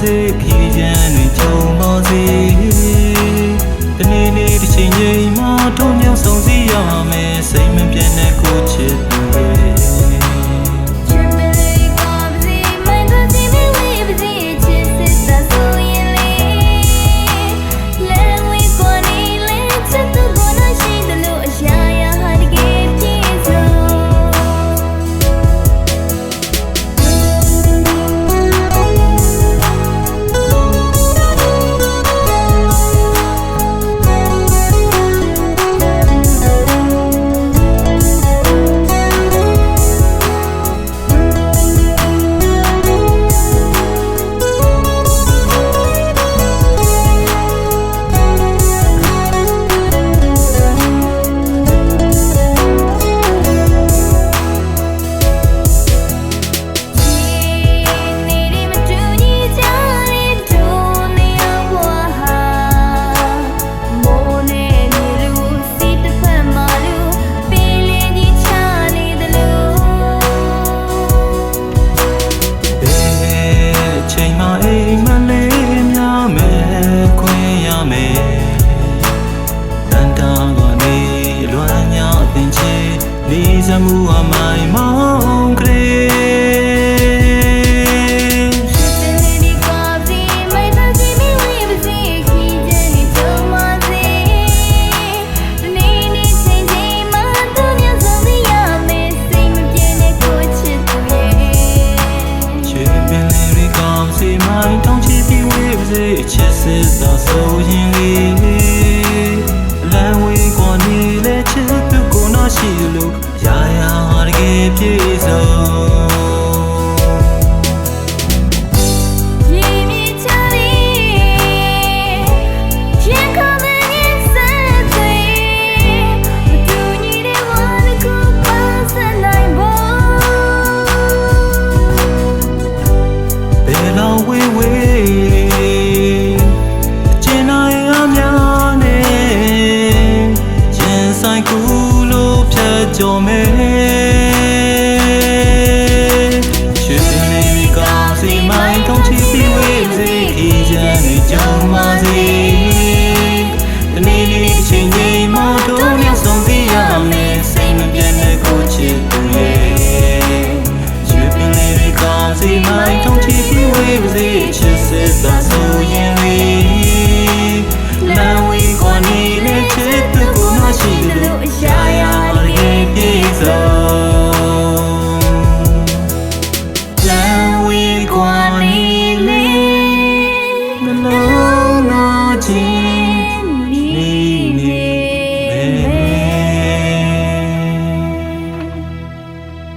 মাঝে কি যেন amour à maille manquerait လောင်ဝေးဝေးအကျဉ်းနိုင်အများနဲ့ရင်ဆိုင်ကူလို့ဖြတ်ကျော်မယ်